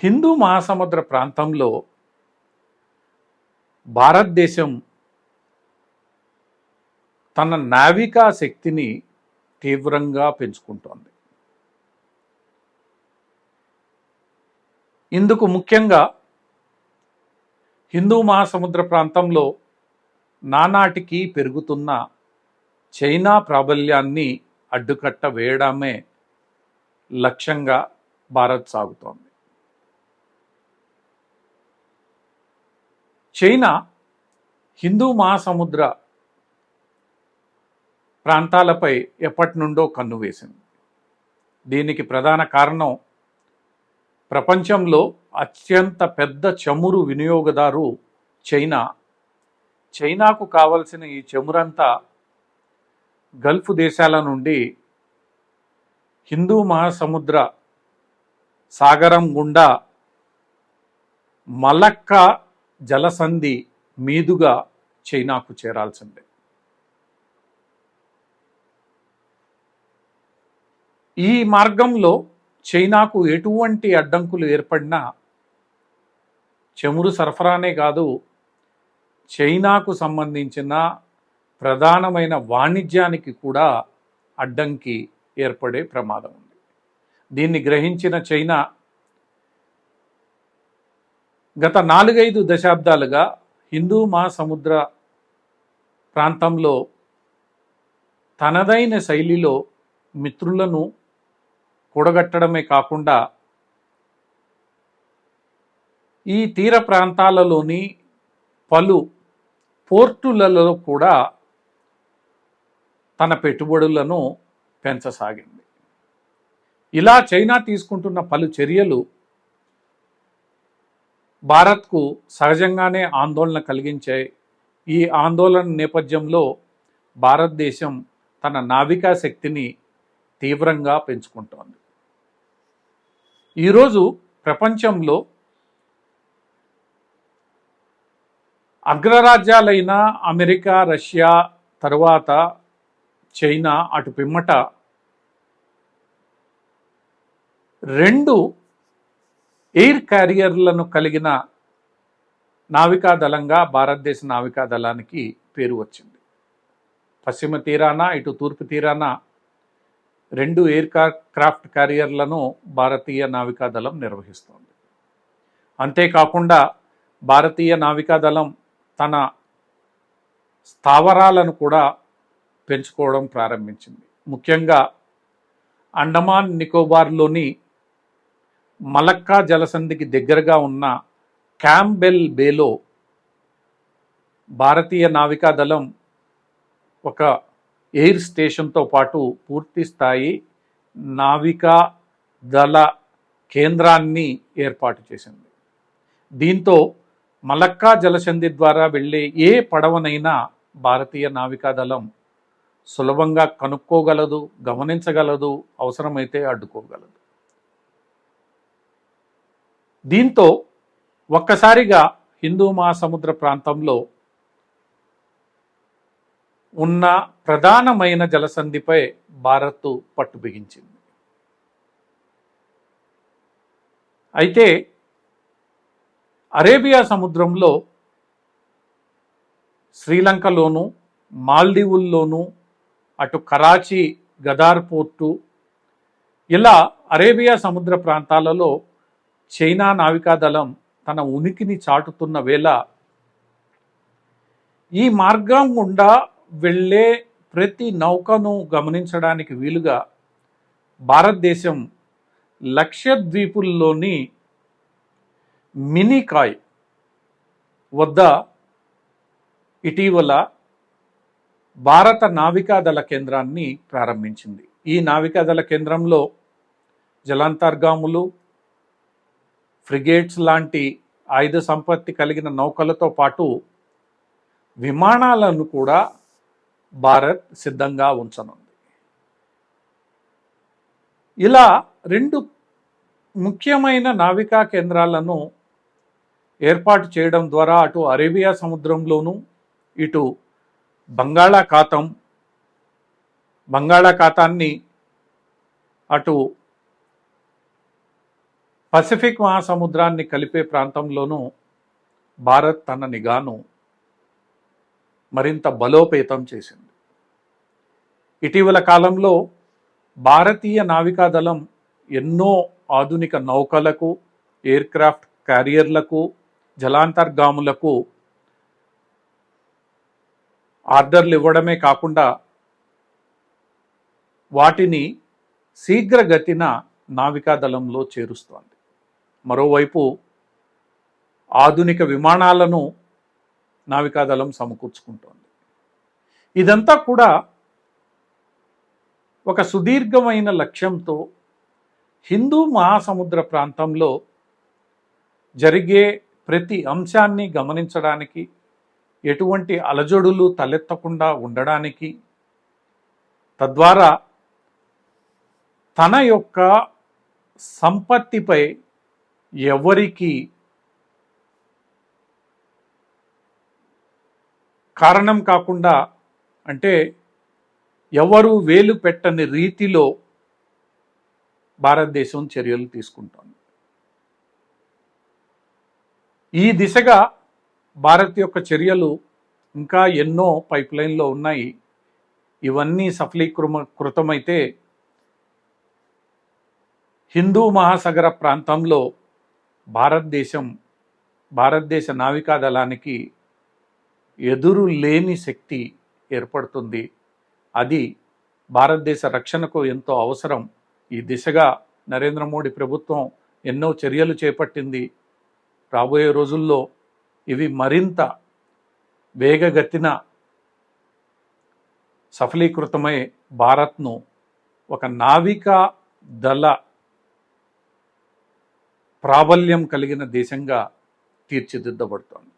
హిందూ మహాసముద్ర ప్రాంతంలో భారతదేశం తన నావికా శక్తిని తీవ్రంగా పెంచుకుంటోంది. ఇందుకు ముఖ్యంగా హిందూ మహాసముద్ర ప్రాంతంలో నానాటికి పెరుగుతున్న చైనా ప్రాబల్యాన్ని అడ్డుకట్ట వేయడమే లక్ష్యంగా భారత్ సాగుతోంది. చైనా హిందూ మహాసముద్ర ప్రాంతాలపై ఎప్పటి నుండో కన్ను వేసింది. దీనికి ప్రధాన కారణం ప్రపంచంలో అత్యంత పెద్ద చమురు వినియోగదారు చైనా. చైనాకు కావలసిన ఈ చమురంతా గల్ఫ్ దేశాల నుండి హిందూ మహాసముద్ర సాగరం గుండా మలక్కా జలసంధి మీదుగా చైనాకు చేరాల్సిందే. ఈ మార్గంలో చైనాకు ఎటువంటి అడ్డంకులు ఏర్పడినా చమురు సరఫరానే కాదు చైనాకు సంబంధించిన ప్రధానమైన వాణిజ్యానికి కూడా అడ్డంకి ఏర్పడే ప్రమాదం ఉంది. దీన్ని గ్రహించిన చైనా గత నాలుగైదు దశాబ్దాలుగా హిందూ మహాసముద్ర ప్రాంతంలో తనదైన శైలిలో మిత్రులను కూడగట్టడమే కాకుండా ఈ తీర ప్రాంతాలలోని పలు పోర్టులలో కూడా తన పెట్టుబడులను పెంచసాగింది. ఇలా చైనా తీసుకుంటున్న పలు చర్యలు భారత్కు సహజంగానే ఆందోళన కలిగించాయి ఈ ఆందోళన నేపథ్యంలో భారతదేశం తన నావికా శక్తిని తీవ్రంగా పెంచుకుంటోంది. ఈరోజు ప్రపంచంలో అగ్రరాజ్యాలైన అమెరికా రష్యా తరువాత చైనా అటు పిమ్మట రెండు ఎయిర్ క్యారియర్లను కలిగిన నావికా దళంగా భారతదేశ నావికా దళానికి పేరు వచ్చింది. పశ్చిమ తీరాన ఇటు తూర్పు తీరాన రెండు ఎయిర్ క్రాఫ్ట్ క్యారియర్లను భారతీయ నావికా దళం నిర్వహిస్తోంది. అంతేకాకుండా భారతీయ నావికా దళం తన స్థావరాలను కూడా పెంచుకోవడం ప్రారంభించింది. ముఖ్యంగా అండమాన్ నికోబార్లోని మలక్కా జలసంధికి దగ్గరగా ఉన్న క్యాంబెల్ బేలో భారతీయ నావికాదళం ఒక ఎయిర్ స్టేషన్తో పాటు పూర్తి స్థాయి నావికా దళ కేంద్రాన్ని ఏర్పాటు చేసింది. దీంతో మలక్కా జలసంధి ద్వారా వెళ్ళే ఏ పడవనైనా భారతీయ నావికాదళం సులభంగా కనుక్కోగలదు గమనించగలదు అవసరమైతే అడ్డుకోగలదు. దీంతో ఒక్కసారిగా హిందూ మహాసముద్ర ప్రాంతంలో ఉన్న ప్రధానమైన జలసంధిపై భారత్ పట్టు బిగించింది. అయితే అరేబియా సముద్రంలో శ్రీలంకలోను మాల్దీవుల్లోనూ అటు కరాచీ గదార్ పోర్టు ఇలా అరేబియా సముద్ర ప్రాంతాలలో చైనా నావికాదళం తన ఉనికిని చాటుతున్న వేళ ఈ మార్గం గుండా వెళ్ళే ప్రతి నౌకను గమనించడానికి వీలుగా భారతదేశం లక్షద్వీపుల్లోని మినీకాయ్ వద్ద ఇటీవల భారత నావికాదళ కేంద్రాన్ని ప్రారంభించింది. ఈ నావికాదళ కేంద్రంలో జలాంతర్గాములు ఫ్రిగేట్స్ లాంటి ఆయుధ సంపత్తి కలిగిన నౌకలతో పాటు విమానాలను కూడా భారత్ సిద్ధంగా ఉంచనుంది. ఇలా రెండు ముఖ్యమైన నావికా కేంద్రాలను ఏర్పాటు చేయడం ద్వారా అటు అరేబియా సముద్రంలోనూ ఇటు బంగాళాఖాతం బంగాళాఖాతాన్ని అటు పసిఫిక్ మహాసముద్రాన్ని కలిపే ప్రాంతంలోనూ భారత్ తన నిఘాను మరింత బలోపేతం చేసింది. ఇటీవల కాలంలో భారతీయ నావికాదళం ఎన్నో ఆధునిక నౌకలకు ఎయిర్క్రాఫ్ట్ క్యారియర్లకు జలాంతర్గాములకు ఆర్డర్లు ఇవ్వడమే కాకుండా వాటిని శీఘ్రగతిన నావికాదళంలో చేరుస్తోంది. మరోవైపు ఆధునిక విమానాలను నావికాదళం సమకూర్చుకుంటోంది. ఇదంతా కూడా ఒక సుదీర్ఘమైన లక్ష్యంతో హిందూ మహాసముద్ర ప్రాంతంలో జరిగే ప్రతి అంశాన్ని గమనించడానికి ఎటువంటి అలజడులు తలెత్తకుండా ఉండడానికి తద్వారా తన యొక్క సంపత్తిపై ఎవరికి కారణం కాకుండా అంటే ఎవరు వేలు పెట్టని రీతిలో భారతదేశం చర్యలు తీసుకుంటోంది. ఈ దిశగా భారత్ యొక్క చర్యలు ఇంకా ఎన్నో పైప్ లైన్లో ఉన్నాయి. ఇవన్నీ సఫలీకృమ కృతమైతే హిందూ మహాసాగర ప్రాంతంలో భారతదేశం భారతదేశ నావికా దళానికి ఎదురు లేని శక్తి ఏర్పడుతుంది. అది భారతదేశ రక్షణకు ఎంతో అవసరం. ఈ దిశగా నరేంద్ర మోడీ ప్రభుత్వం ఎన్నో చర్యలు చేపట్టింది. రాబోయే రోజుల్లో ఇవి మరింత వేగగతిన సఫలీకృతమై భారత్ను ఒక నావికా దళ ప్రాబల్యం కలిగిన దేశంగా తీర్చిదిద్దబడుతోంది.